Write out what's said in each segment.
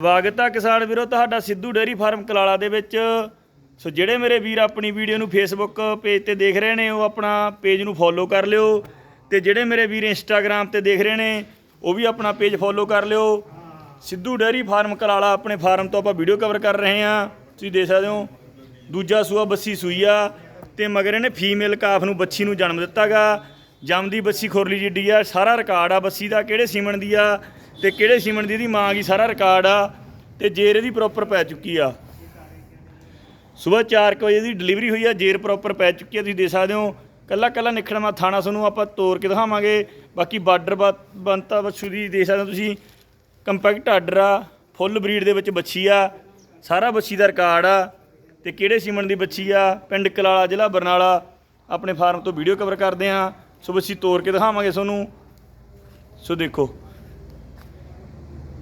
ਸਵਾਗਤ ਹੈ ਕਿਸਾਨ ਵੀਰੋ, ਤੁਹਾਡਾ ਸਿੱਧੂ ਡੇਅਰੀ ਫਾਰਮ ਕਲਾਲਾ ਦੇ ਵਿੱਚ। ਸੋ ਜਿਹੜੇ ਮੇਰੇ ਵੀਰ ਆਪਣੀ ਵੀਡੀਓ ਨੂੰ ਫੇਸਬੁੱਕ ਪੇਜ ਤੇ ਦੇਖ ਰਹੇ ਨੇ, ਉਹ ਆਪਣਾ ਪੇਜ ਨੂੰ ਫੋਲੋ ਕਰ ਲਿਓ। ਤੇ ਜਿਹੜੇ ਮੇਰੇ ਵੀਰ ਇੰਸਟਾਗ੍ਰam ਤੇ ਦੇਖ ਰਹੇ ਨੇ, ਉਹ ਵੀ ਆਪਣਾ ਪੇਜ ਫੋਲੋ ਕਰ ਲਿਓ। ਸਿੱਧੂ ਡੇਅਰੀ ਫਾਰਮ ਕਲਾਲਾ ਆਪਣੇ ਫਾਰਮ ਤੋਂ ਆਪਾਂ ਵੀਡੀਓ ਕਵਰ ਕਰ ਰਹੇ ਹਾਂ। ਤੁਸੀਂ ਦੇਖ ਸਕਦੇ ਹੋ, ਦੂਜਾ ਸੂਆ ਬੱਸੀ ਸੂਈਆ ਆ। ਤੇ ਮਗਰ ਇਹਨੇ ਫੀਮੇਲ ਕਾਫ ਨੂੰ ਬੱਚੀ ਨੂੰ ਜਨਮ ਦਿੱਤਾਗਾ। ਜੰਮਦੀ ਬੱਸੀ ਖੁਰਲੀ ਜਿੱਡੀ ਆ, ਸਾਰਾ ਰਿਕਾਰਡ ਆ ਬੱਸੀ ਦਾ, ਕਿਹੜੇ ਸੀਮਨ ਦੀ ਆ? ਤੇ ਕਿਹੜੇ ਸੀਮਨ ਦੀ ਇਹਦੀ ਮਾਂ ਕੀ ਸਾਰਾ ਰਿਕਾਰਡ ਆ ਤੇ ਜੇਰ ਇਹਦੀ ਪ੍ਰੋਪਰ ਪੈ ਚੁੱਕੀ ਆ। ਸਵੇਰ 4 ਵਜੇ ਦੀ ਡਿਲੀਵਰੀ ਹੋਈ ਆ, ਜੇਰ ਪ੍ਰੋਪਰ ਪੈ ਚੁੱਕੀ ਆ, ਤੁਸੀਂ ਦੇ ਸਕਦੇ ਹੋ। ਕੱਲਾ ਕੱਲਾ ਨਿਖੜਵਾ ਥਾਣਾ ਤੁਹਾਨੂੰ ਆਪਾਂ ਤੋਰ ਕੇ ਦਿਖਾਵਾਂਗੇ। ਬਾਕੀ ਬਾਰਡਰ ਬੰਤਾ ਬੱਛੂ ਦੀ ਦੇ ਸਕਦੇ ਹੋ ਤੁਸੀਂ। ਕੰਪੈਕਟ ਆਰਡਰ ਆ ਫੁੱਲ ਬਰੀਡ ਦੇ ਵਿੱਚ ਬੱਚੀ ਆ। ਸਾਰਾ ਬੱਚੀ ਦਾ ਰਿਕਾਰਡ ਆ। ਤੇ ਕਿਹੜੇ ਸੀਮਨ ਦੀ ਬੱਚੀ ਆ? ਪਿੰਡ ਕਲਾਲਾ ਜ਼ਿਲ੍ਹਾ ਬਰਨਾਲਾ। ਆਪਣੇ ਫਾਰਮ ਤੋਂ ਵੀਡੀਓ ਕਵਰ ਕਰਦੇ ਆ। ਸੋ ਬੱਚੀ ਤੋਰ ਕੇ ਦਿਖਾਵਾਂਗੇ ਤੁਹਾਨੂੰ। ਸੋ ਦੇਖੋ।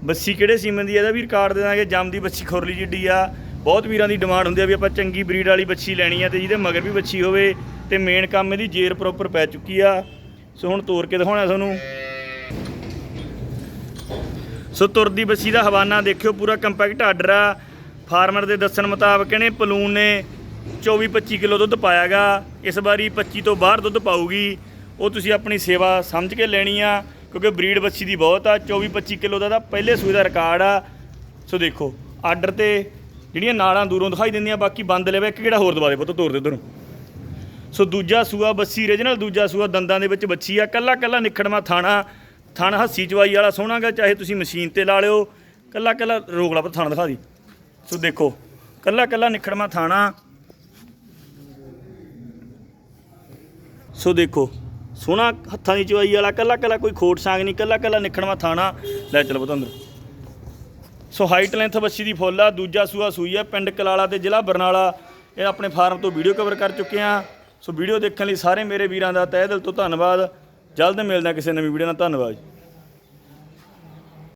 ਬੱਸੀ ਕਿਹੜੇ ਸੀਮਨ ਦੀ ਆ? ਇਹਦਾ ਵੀ ਰਿਕਾਰਡ ਦੇ ਦਾਂਗੇ, ਜੰਮ ਦੀ ਬੱਸੀ ਖੁਰਲੀ ਜਿੱਡੀ ਆ। ਬਹੁਤ ਵੀਰਾਂ ਦੀ ਡਿਮਾਂਡ ਹੁੰਦੀ ਆ ਵੀ ਆਪਾਂ ਚੰਗੀ ਬਰੀਡ ਵਾਲੀ ਬੱਚੀ ਲੈਣੀ ਆ ਤੇ ਜਿਹਦੇ ਮਗਰ ਵੀ ਬੱਚੀ ਹੋਵੇ ਤੇ ਮੇਨ ਕੰਮ ਇਹਦੀ ਜੇਰ ਪ੍ਰੋਪਰ ਪੈ ਚੁੱਕੀ ਆ। ਸੋ ਹੁਣ ਤੋਰ ਕੇ ਦਿਖਾਉਣਾ ਤੁਹਾਨੂੰ। ਸੋ ਤੁਰਦੀ ਬੱਸੀ ਦਾ ਹਵਾਨਾ ਦੇਖਿਓ, ਪੂਰਾ ਕੰਪੈਕਟ ਆਰਡਰ ਆ। ਫਾਰਮਰ ਦੇ ਦੱਸਣ ਮੁਤਾਬਕ ਇਹਨੇ ਪਲੂਨ ਨੇ 24-25 ਕਿਲੋ ਦੁੱਧ ਪਾਇਆਗਾ। ਇਸ ਵਾਰੀ 25 ਤੋਂ ਬਾਹਰ ਦੁੱਧ ਪਾਊਗੀ। ਉਹ ਤੁਸੀਂ ਆਪਣੀ ਸੇਵਾ ਸਮਝ ਕੇ ਲੈਣੀ ਆ। ਕਿਉਂਕਿ ਬਰੀਡ ਬੱਚੀ ਦੀ ਬਹੁਤ ਆ 24-25 ਕਿਲੋ ਦਾ ਤਾਂ ਪਹਿਲੇ ਸੂਏ ਦਾ ਰਿਕਾਰਡ ਆ। ਸੋ ਦੇਖੋ, ਆਰਡਰ ਤੇ ਜਿਹੜੀਆਂ ਨਾਲਾਂ ਦੂਰੋਂ ਦਿਖਾਈ ਦਿੰਦੀਆਂ, ਬਾਕੀ ਬੰਦ ਲੈਵੇ, ਇੱਕ ਕਿਹੜਾ ਹੋਰ ਦਵਾ ਦੇ ਪੁੱਤ ਤੋੜ ਦੇ ਉਧਰ। ਸੋ ਦੂਜਾ ਸੂਆ ਬੱਸੀ ਰੀਜਨਲ ਦੂਜਾ ਸੂਆ ਦੰਦਾਂ ਦੇ ਵਿੱਚ ਬੱਚੀ ਆ। ਕੱਲਾ ਕੱਲਾ ਨਿਖੜਮਾ ਥਾਣਾ ਥਾਣਾ ਹੱਸੀ ਚਵਾਈ ਵਾਲਾ ਸੋਹਣਾਗਾ ਚਾਹੇ ਤੁਸੀਂ ਮਸ਼ੀਨ ਤੇ ਲਾ ਲਿਓ, ਕੱਲਾ ਕੱਲਾ ਰੋਕ ਲਾ ਥਾਣਾ ਦਿਖਾ ਦੀ। ਸੋ ਦੇਖੋ, ਕੱਲਾ ਕੱਲਾ ਨਿਖੜਮਾ ਥਾਣਾ। ਸੋ ਦੇਖੋ ਸੋਹਣਾ ਹੱਥਾਂ ਦੀ ਚਵਾਈ ਵਾਲਾ, ਕੱਲਾ ਕੱਲਾ ਕੋਈ ਖੋਟ ਸਾਂਗ ਨਹੀਂ, ਕੱਲਾ ਕੱਲਾ ਨਿਖੜਮਾ ਥਾਣਾ। ਲੈ ਚਲੋ ਪੁੱਤ ਸੋ ਹਾਈਟ ਲੈਂਥ ਬੱਚੀ ਦੀ ਫੁੱਲ ਆ, ਦੂਜਾ ਸੂਆ ਸੂਈ ਆ, ਪਿੰਡ ਕਲਾਲਾ ਤੇ ਜ਼ਿਲ੍ਹਾ ਬਰਨਾਲਾ। ਇਹ ਆਪਣੇ ਫਾਰਮ ਤੋਂ ਵੀਡੀਓ ਕਵਰ ਕਰ ਚੁੱਕੇ ਆ। ਸੋ ਵੀਡੀਓ ਦੇਖਣ ਲਈ ਸਾਰੇ ਮੇਰੇ ਵੀਰਾਂ ਦਾ ਤਹਿ ਦਿਲ ਤੋਂ ਧੰਨਵਾਦ। ਜਲਦ ਮਿਲਦਾ ਕਿਸੇ ਨਵੀਂ ਵੀਡੀਓ ਨਾਲ। ਧੰਨਵਾਦ ਜੀ।